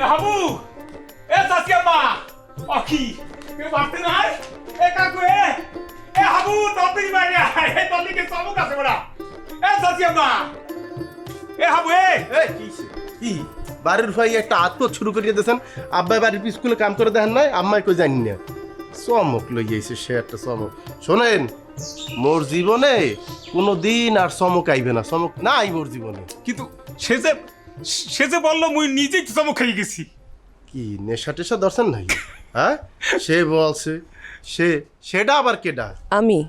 এ হাবু এ চাচিয়াম্মা অখি কেউ বাড়তে নাই? এ কাকু এ এ হাবু তত্ত্বই বাইরে আয় এ তত্ত্বকে চমক আছে বড়া এ চাচিয়াম্মা এ হাবু এ। এই, কি বাড়ির ভাই একটা আত্মত শুরু করিয়ে দিয়েছেন। আব্বাই বাড়ির স্কুলে কাম করে দেখেন নাই আম্মাই কই জানি না। চমক লইয়াছে সে একটা চমক। শোনেন মোর জীবনে কোনো দিন আর চমক আইবে না। চমক নাই মোর জীবনে কিন্তু সে যে সে যে বলল মুই নিজে তো চমক খাই গেছি। কি নেশা টেশা দর্শন নাই হ্যাঁ? সে বলছে সে সেটা আবার কেডা? আমি?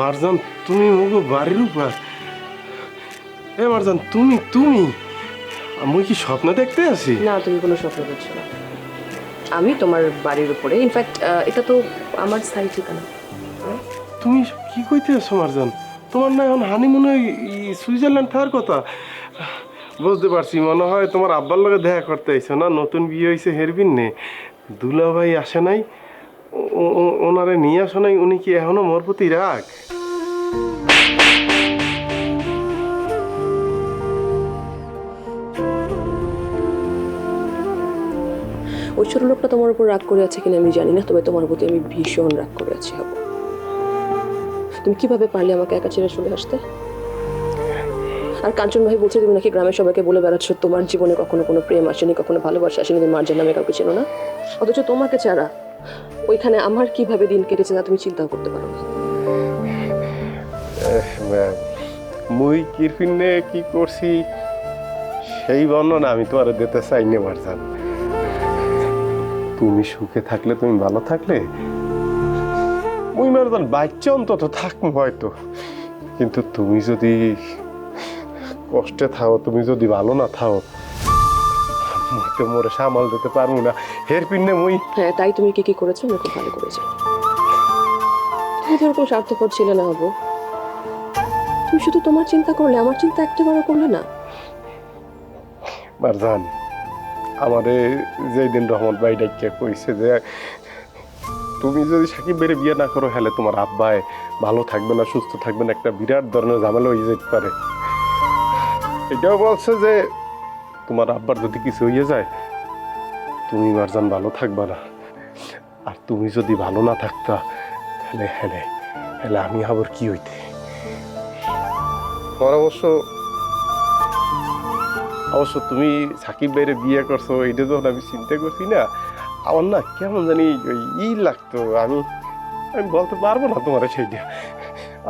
মারজান তুমি ওগো বাড়ির উপর এ মারজান তুমি তুমি আমি কি স্বপ্ন দেখতে আছি না তুমি কোনো স্বপ্ন দেখছ না। আমি তোমার বাড়ির উপরে ইনফ্যাক্ট এটা তো আমার স্থায়ী ঠিকানা। তুমি কি কইতে আছো মারজান? তোমার না এখন হানিমুনে সুইজারল্যান্ড থাকার কথা? বুঝতে পারছি মনে হয় তোমার আব্বার লগে দেখা করতে আইছো না নতুন বিয়ে হয়েছে হেরবিন। নে দুলা ভাই আসে নাই ওনারে নিয়ে আসো নাই, উনি কি এখনও মোর প্রতি রাগ? ওই ছোট লোকটা তোমার উপর রাগ করে আছে কিনা আমি জানি না, তবে তোমার প্রতি আমি ভীষণ রাগ করে আছি, হব। তুমি কীভাবে পারলে আমাকে একা ছেড়ে চলে আসতে? আর কাঞ্চন ভাই বলছে, তুমি নাকি গ্রামের সবাইকে বলে বেড়াচ্ছ? তোমার জীবনে কখনো কোনো প্রেম আসেনি, কখনো ভালোবাসা আসেনি, তুমি মার্জের নামে কাউকে চেনো না? অথচ তোমাকে ছাড়া ওইখানে আমার কীভাবে দিন কেটেছে না তুমি চিন্তাও করতে পারো না। মুই কিরফিনে কি করছি সেই বর্ণনা আমি তোমার দিতে চাই না, মারজান। তুমি সুখে থাকলে তুমি ভালো থাকলে? মুই মারজান, বাচ্চা অন্তত থাকব হয়তো। কিন্তু তুমি যদি কষ্টে থাও তুমি যদি ভালো না থাও মুই তো মোরে সামাল দিতে পারব না। হের পিন্নে মুই হ্যাঁ তাই তুমি কি কি করেছ আমি খুব ভালো করেছি তুমি তো ওরকম স্বার্থপর ছিলে না হব তুমি শুধু তোমার চিন্তা করলে আমার চিন্তা একটাবারও করলে না। মারজান আমারে যেই দিন রহমত ভাই ডাকিয়া কইছে যে তুমি যদি সাকিব বেড়ে বিয়ে না করো হলে তোমার আব্বায় ভালো থাকবে না সুস্থ থাকবে না একটা বিরাট ধরনের ঝামেলা হয়ে যেতে পারে। এটাও বলছে যে তোমার আব্বার যদি কিছু হয়ে যায়, তুমি মারজান ভালো থাকবা না। আর তুমি যদি ভালো না থাকতা, তাহলে হেলে হেলে আমি আবার কি হইতে? তোমার অবশ্য অবশ্য তুমি সাকিব বাইরে বিয়ে করছ এটা যখন আমি চিন্তা করছি না, আমার না কেমন জানি ই লাগতো, আমি আমি বলতে পারব না তোমার সেইটা।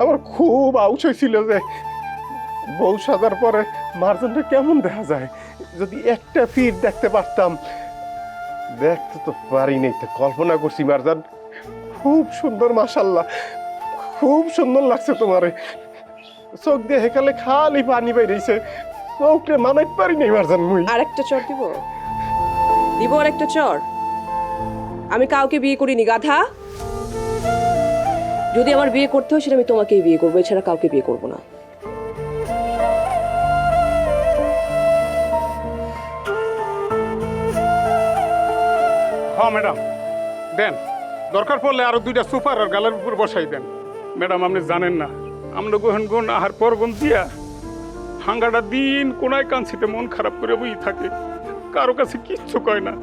আমার খুব আউস হয়েছিল যে বউ সাজার পরে মার্জনটা কেমন দেখা যায়? যদি একটা ফিট দেখতে পারতাম। দেখতে তো পারি নাই তো কল্পনা করছি মারজান। খুব সুন্দর মাসাল্লাহ খুব সুন্দর লাগছে তোমারে। চোখ দিয়ে হেকালে খালি পানি বাইরেছে চোখে মানাইতে পারি নাই মারজান মুই। আর একটা চর দিব? দিব আর একটা চর? আমি কাউকে বিয়ে করিনি, গাধা। যদি আমার বিয়ে করতে হয়, সেটা আমি তোমাকেই বিয়ে করব, এছাড়া কাউকে বিয়ে করব না। হ্যাঁ ম্যাডাম। দেন, দরকার পড়লে আরও দুইটা সুপার আর গালের উপর বসাই দেন। ম্যাডাম, আপনি জানেন না, আমরা গোহন গুণ আহার পর গুণ দিয়া হাঙ্গাটা দিন কোনায় কাঞ্চিতে মন খারাপ করে বই থাকে। কারও কাছে কিচ্ছু কয় না।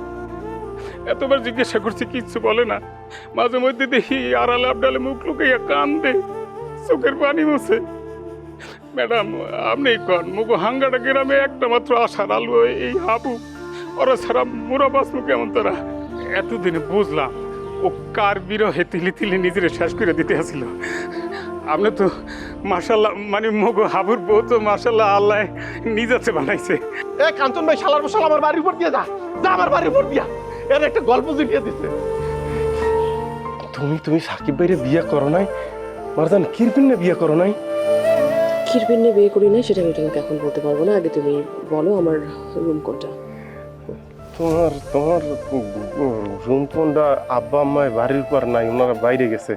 এতবার জিজ্ঞাসা করছি, কিচ্ছু বলে না। মাঝে মধ্যে দেখি আড়ালে আবডালে মুখ লুকাইয়া কান্দে, চোখের পানি বসে ম্যাডাম, আপনি কন মুখ হাঙ্গাটা গ্রামে একটা মাত্র আশার আলু এই হাবু, ওরা ছাড়া মুরা বাঁচবো কেমন তারা? এতদিনে বুঝলাম ও কার বিরহে তিলি তিলি নিজের শেষ করে দিতে আসিল। আপনি তো মার্শাল্লাহ মানে মুগ হাবুর বউ তো মার্শাল্লাহ আল্লাহ নিজেছে বানাইছে। এ কাঞ্চন ভাই শালার বসাল আমার বাড়ির উপর দিয়ে যা। যা আমার বাড়ির উপর দিয়া। এর একটা গল্প জুটিয়ে দিছে। তুমি তুমি সাকিব ভাইরে বিয়ে করো নাই? মারজান কিরপিনে বিয়ে করো নাই? কিরবিন বিয়ে করি না সেটা আমি তোমাকে এখন বলতে পারব না। আগে তুমি বলো আমার রুম কোনটা। তোমার তোমার রুম ফোনটা আব্বা আম্মায় বাড়ির পর নাই, ওনারা বাইরে গেছে।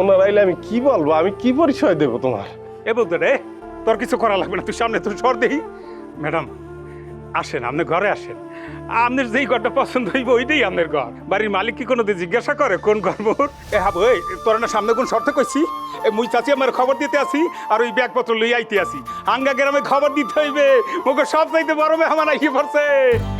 ওনারা আইলে আমি কি বলব? আমি কি পরিচয় দেবো তোমার? এ বলতে রে, তোর কিছু করা লাগবে না, তুই সামনে তুই সর দেই ম্যাডাম আসেন আপনি ঘরে আসেন। আপনার যেই ঘরটা পছন্দ হইব ওইটাই আপনার ঘর। বাড়ির মালিক কি কোনো জিজ্ঞাসা করে কোন ঘর মোর? এ হাবো, এই, তোর না সামনে কোন শর্ত কইছি? এ, মুই চাচি আমার খবর দিতে আসি আর ওই ব্যাগপত্র লই আইতে আসি। হাঙ্গা গ্রামে খবর দিতে হইবে, মুখে সব চাইতে বড় মেহমান আইয়ে পড়ছে।